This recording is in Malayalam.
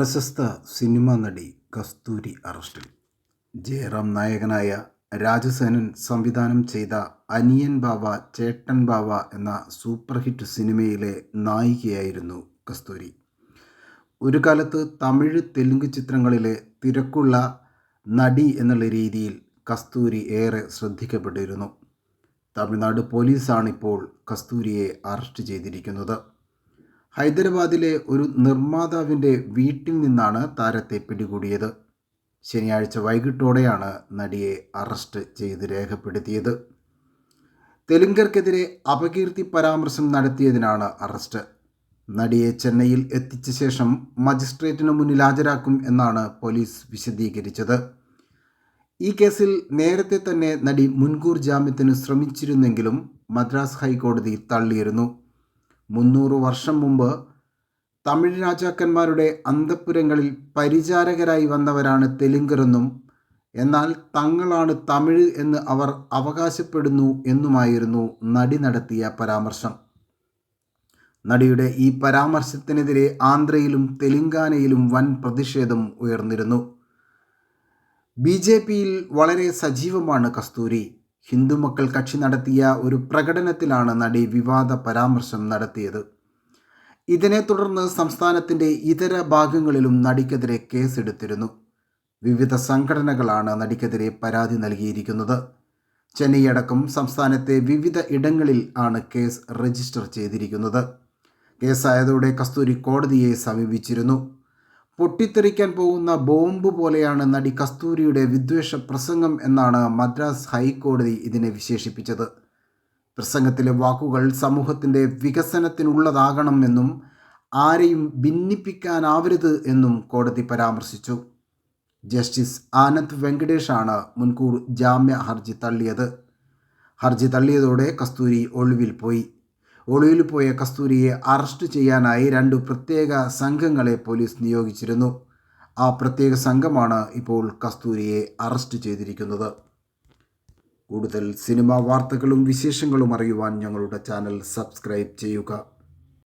പ്രശസ്ത സിനിമാ നടി കസ്തൂരി അറസ്റ്റിൽ. ജയറാം നായകനായ രാജസേനൻ സംവിധാനം ചെയ്ത അനിയൻ ബാവ ചേട്ടൻ ബാവ എന്ന സൂപ്പർ ഹിറ്റ് സിനിമയിലെ നായികയായിരുന്നു കസ്തൂരി. ഒരു കാലത്ത് തമിഴ് തെലുങ്ക് ചിത്രങ്ങളിലെ തിരക്കുള്ള നടി എന്നുള്ള രീതിയിൽ കസ്തൂരി ഏറെ ശ്രദ്ധിക്കപ്പെട്ടിരുന്നു. തമിഴ്നാട് പോലീസാണിപ്പോൾ കസ്തൂരിയെ അറസ്റ്റ് ചെയ്തിരിക്കുന്നത്. ഹൈദരാബാദിലെ ഒരു നിർമ്മാതാവിന്റെ വീട്ടിൽ നിന്നാണ് താരത്തെ പിടികൂടിയത്. ശനിയാഴ്ച വൈകിട്ടോടെയാണ് നടിയെ അറസ്റ്റ് ചെയ്ത് രേഖപ്പെടുത്തിയത്. തെലുങ്കർക്കെതിരെ അപകീർത്തി പരാമർശം നടത്തിയതിനാണ് അറസ്റ്റ്. നടിയെ ചെന്നൈയിൽ എത്തിച്ച ശേഷം മജിസ്ട്രേറ്റിന് മുന്നിൽ ഹാജരാക്കും എന്നാണ് പോലീസ് വിശദീകരിച്ചത്. ഈ കേസിൽ നേരത്തെ തന്നെ നടി മുൻകൂർ ജാമ്യത്തിന് ശ്രമിച്ചിരുന്നെങ്കിലും മദ്രാസ് ഹൈക്കോടതി തള്ളിയിരുന്നു. മുന്നൂറ് വർഷം മുമ്പ് തമിഴ് രാജാക്കന്മാരുടെ അന്തഃപുരങ്ങളിൽ പരിചാരകരായി വന്നവരാണ് തെലുങ്കരെന്നും എന്നാൽ തങ്ങളാണ് തമിഴ് എന്ന് അവർ അവകാശപ്പെടുന്നു എന്നുമായിരുന്നു നടി നടത്തിയ പരാമർശം. നടിയുടെ ഈ പരാമർശത്തിനെതിരെ ആന്ധ്രയിലും തെലുങ്കാനയിലും വൻ പ്രതിഷേധം ഉയർന്നിരുന്നു. ബി ജെ പിയിൽ വളരെ സജീവമാണ് കസ്തൂരി. ഹിന്ദുമക്കൾ കക്ഷി നടത്തിയ ഒരു പ്രകടനത്തിലാണ് നടി വിവാദ പരാമർശം നടത്തിയത്. ഇതിനെ തുടർന്ന് സംസ്ഥാനത്തിന്റെ ഇതര ഭാഗങ്ങളിലും നടിക്കെതിരെ കേസെടുത്തിരുന്നു. വിവിധ സംഘടനകളാണ് നടിക്കെതിരെ പരാതി നൽകിയിരിക്കുന്നത്. ചെന്നൈ അടക്കം സംസ്ഥാനത്തെ വിവിധ ഇടങ്ങളിൽ ആണ് കേസ് രജിസ്റ്റർ ചെയ്തിരിക്കുന്നത്. കേസായതോടെ കസ്തൂരി കോടതിയെ സമീപിച്ചിരുന്നു. പൊട്ടിത്തെറിക്കാൻ പോകുന്ന ബോംബ് പോലെയാണ് നടി കസ്തൂരിയുടെ വിദ്വേഷ പ്രസംഗം എന്നാണ് മദ്രാസ് ഹൈക്കോടതി ഇതിനെ വിശേഷിപ്പിച്ചത്. പ്രസംഗത്തിലെ വാക്കുകൾ സമൂഹത്തിന്റെ വികസനത്തിനുള്ളതാകണം എന്നും ആരെയും ഭിന്നിപ്പിക്കാനാവരുത് എന്നും കോടതി പരാമർശിച്ചു. ജസ്റ്റിസ് ആനന്ദ് വെങ്കടേഷാണ് മുൻകൂർ ജാമ്യ ഹർജി തള്ളിയത്. ഹർജി തള്ളിയതോടെ കസ്തൂരി ഒളിവിൽ പോയി. ഒളിവിൽ പോയ കസ്തൂരിയെ അറസ്റ്റ് ചെയ്യാനായി രണ്ട് പ്രത്യേക സംഘങ്ങളെ പോലീസ് നിയോഗിച്ചിരുന്നു. ആ പ്രത്യേക സംഘമാണ് ഇപ്പോൾ കസ്തൂരിയെ അറസ്റ്റ് ചെയ്തിരിക്കുന്നത്. കൂടുതൽ സിനിമാ വാർത്തകളും വിശേഷങ്ങളും അറിയുവാൻ ഞങ്ങളുടെ ചാനൽ സബ്സ്ക്രൈബ് ചെയ്യുക.